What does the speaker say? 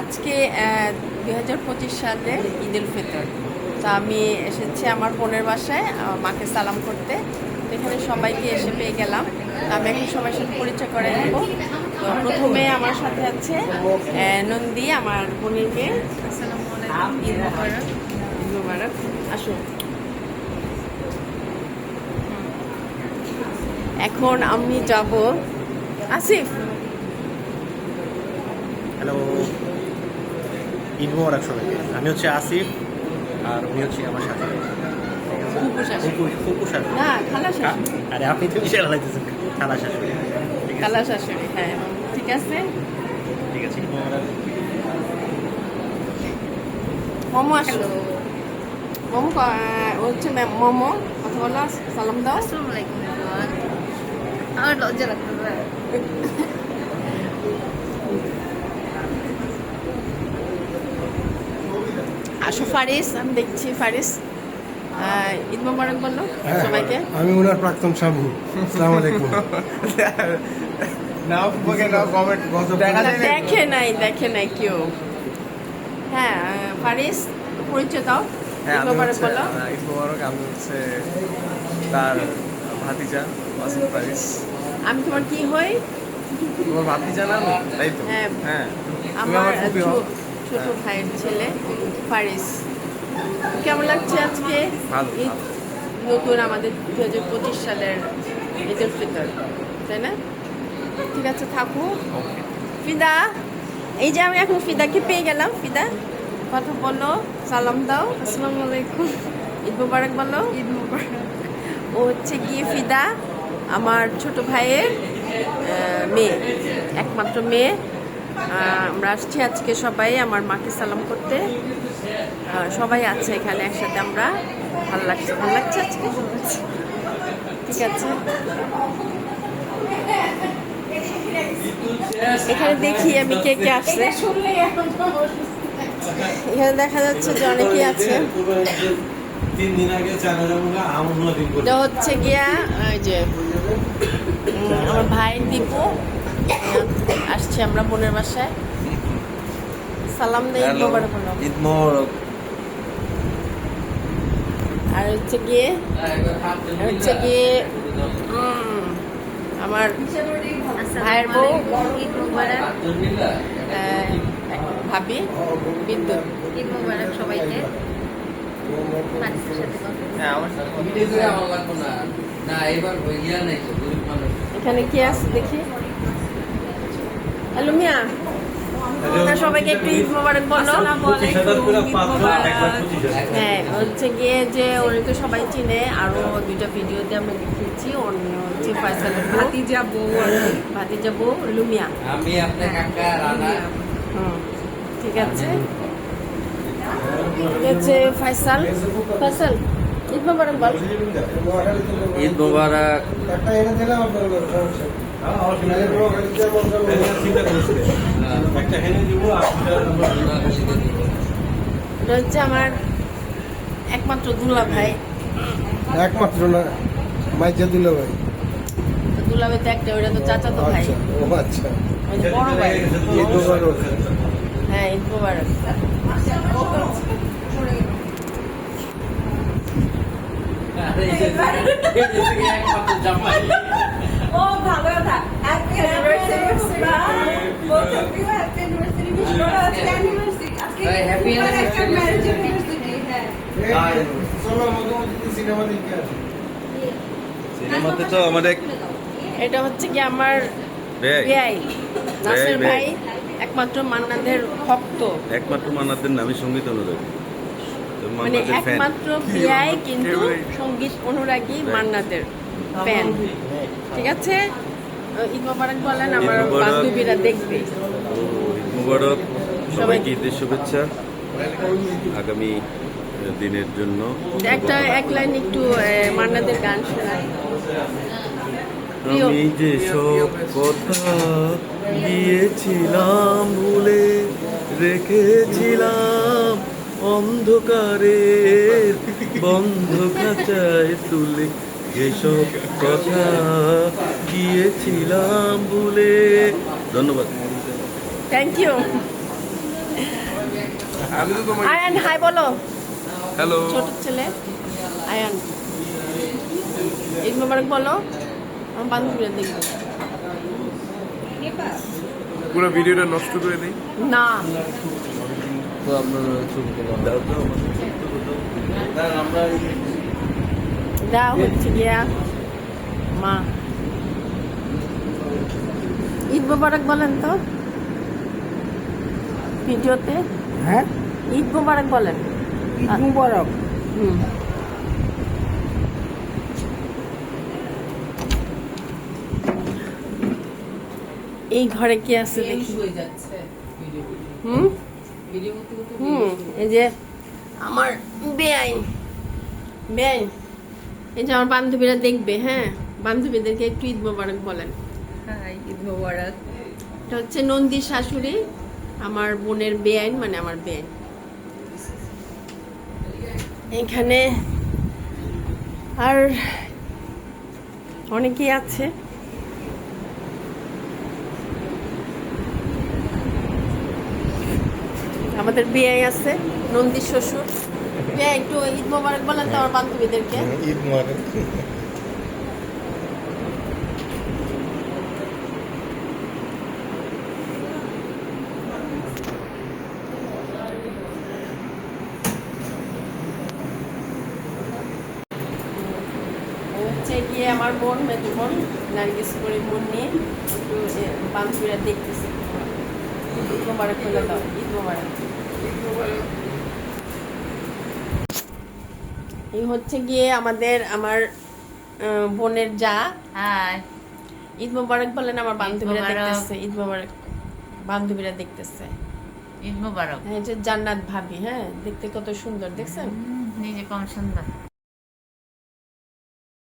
আজকে দুই হাজার পঁচিশ সালে ঈদ উল ফিতর। তো আমি এসেছি আমার বোনের বাসায় মাকে সালাম করতে। এখানে সবাইকে এসে পেয়ে গেলাম। আমি এখন সবার সাথে পরিচয় করে নেব তো প্রথমে আমার সাথে আছে নন্দী, আমার বোনের মেয়ে আসুন। এখন আমি যাব আসিফ। হ্যালো ঈদ মোবারক সবাইকে আমি হচ্ছে আসিফ আর উনি হচ্ছে আমার সাথে। ফুপু শাশুড়ি। আরে আপনি তো বিশাল লাগতেছেন খালা শাশুড়ি। খালা শাশুড়ি হ্যাঁ। ঠিক আছে? ঠিক আছে ঈদ মোবারক মোমো আসলো। মোমো ও হচ্ছে ম্যাম মোমো কথা বলো সালাম দাও। আসসালামু আলাইকুম আমার লজ্জা লাগতেছে। আসো ফারিস আমি দেখছি ফারিস ঈদ মোবারক বলল সবাইকে। আমি ওনার প্রাক্তন স্বামী আসসালামু আলাইকুম। নাও ফুফাকে নাও কমেন্ট দেখা নাই দেখে নাই কেউ। হ্যাঁ ফারিস পরিচয় দাও। হ্যাঁ ঈদ আমি মোবারক হচ্ছে ঈদ মোবারক আমি হচ্ছে তার ভাতিজা ওয়াসিম পারিস আমি তোমার কি হই? তোমার ভাতিজা না? তাই তো? হ্যাঁ। হ্যাঁ। আমার ছোট ভাইয়ের ছেলে ফারিস। কেমন লাগছে আজকে? ঈদ? নতুন আমাদের দু হাজার পঁচিশ সালের ঈদ উল ফিতর তাই না? ঠিক আছে থাকো। ফিদা এই যে আমি এখন ফিদাকে পেয়ে গেলাম ফিদা কথা বলো সালাম দাও আসসালামু আলাইকুম। ঈদ মুবারক বলো। ঈদ মোবারক। ও হচ্ছে গিয়ে ফিদা আমার ছোট ভাইয়ের মেয়ে একমাত্র মেয়ে। আমরা আসছি আজকে সবাই আমার মাকে সালাম করতে। সবাই আছে এখানে একসাথে আমরা। ভালো লাগছে ভালো লাগছে আজকে? ঠিক আছে। এখানে দেখি আমি কে কে আসছে এখানে দেখা যাচ্ছে যে অনেকেই আছে। এটা হচ্ছে গিয়া, ওই যে আমার ভাই দীপু। আসছে আমরা বোনের বাসায়। সালাম দেই মোবারক বলো ঈদ মোবারক। আর হচ্ছে গিয়ে হচ্ছে গিয়ে আমার ভাইয়ের বউ ঈদ মোবারক ভাবি বিদ্যুৎ ঈদ মোবারক সবাইকে। হ্যাঁ এখানে কি আছে দেখি? হ্যালো মিয়া। তা সবাইকে একটু ঈদ মোবারক বলো। হাজার হ্যাঁ হচ্ছে গিয়ে যে উনি তো সবাই চিনে আরও দুইটা ভিডিওতে আমরা দেখিয়েছি। অন্য হচ্ছে ফয়সালের বউ। ভাতিজা বউ ভাতিজা বউ লুমিয়া। আমি আপনার কাকা রানা। হুম ঠিক আছে। হচ্ছে ফয়সাল ফয়সাল ঈদ মোবারক বল। ঈদ মোবারক। একটা হেনে দিব। এটা হচ্ছে আমার একমাত্র দুলা ভাই। একমাত্র না মাইজা দিল ভাই। দুলা ভাই তো একটা ওটা তো চাচা তো ভাই। আচ্ছা ও আচ্ছা। ওই বড় ভাই। ঈদ মোবারক। হ্যাঁ ঈদ মোবারক একমাত্র জামাই। ও ভালো হ্যাপি অ্যানিভার্সারি করো আজকে আজকে একটা anniversary. হ্যাঁ। চলো মোটামুটি সিনেমা দেখতে আসি। সিনেমাতে তো আমাদের এটা হচ্ছে কি আমার বেয়াই নাসের ভাই একমাত্র মান্নাদের ভক্ত। একমাত্র মান্নাতের নামই সংগীত অনুরাগী। মানে একমাত্র বিয়াই কিন্তু সংগীত অনুরাগী মান্নাদের ফ্যান ঠিক আছে? ঈদ মোবারক বলেন আমার বান্ধবীরা দেখবে। ঈদ মুবারক। সবাইকে ঈদের শুভেচ্ছা। আগামী দিনের জন্য একটা এক লাইন একটু মান্নাদের গান শোনাই। আমি যে সব কথা গিয়েছিলাম ভুলে রেখেছিলাম অন্ধকারে বন্ধ খাঁচায় তুলে যেসব কথা গিয়েছিলাম বলে ধন্যবাদ। থ্যাংক ইউ আয়ান হাই বলো। হ্যালো ছোট ছেলে। আয়ান ঈদ মোবারক বলো। আমার বান্ধবীরা দেখবে। পুরো ভিডিওটা নষ্ট করে দিই। না। তো আপনারা ছবি আমরা দেওয়া হচ্ছে গিয়া মা। ঈদ মোবারক বলেন তো? ভিডিওতে? হ্যাঁ? ঈদ মোবারক বলেন। ঈদ মুবারক? হুম। এই ঘরে কি আছে দেখি। হয়ে হুম? হুম এই যে আমার বেআইন। বেআইন। এই যে আমার বান্ধবীরা দেখবে হ্যাঁ? বান্ধবীদেরকে একটু ঈদ মোবারক বলেন। হাই ঈদ মোবারক। এটা হচ্ছে নন্দী শাশুড়ি আমার বোনের বেআইন মানে আমার বেআইন। এখানে আর অনেকেই আছে। আমাদের বিয়ে আছে নন্দী শ্বশুর। একটু ঈদ মোবারক বলেন তো আমার বান্ধবীদেরকে। ঈদ মুবারক। হচ্ছে গিয়ে আমার বোন মেজো বোন নার্গিস করে বোন নিয়ে একটু বান্ধবীরা দেখতেছে। ঈদ মোবারক বলে দাও ঈদ মোবারক। এই হচ্ছে গিয়ে আমাদের আমার বোনের যা। হ্যাঁ ঈদ মোবারক বলেন আমার বান্ধবীরা। দেখতেছে ঈদ মোবারক। বান্ধবীরা দেখতেছে। ঈদ মোবারক। হ্যাঁ যে জান্নাত ভাবি হ্যাঁ দেখতে কত সুন্দর দেখছেন? নিজে কম সুন্দর।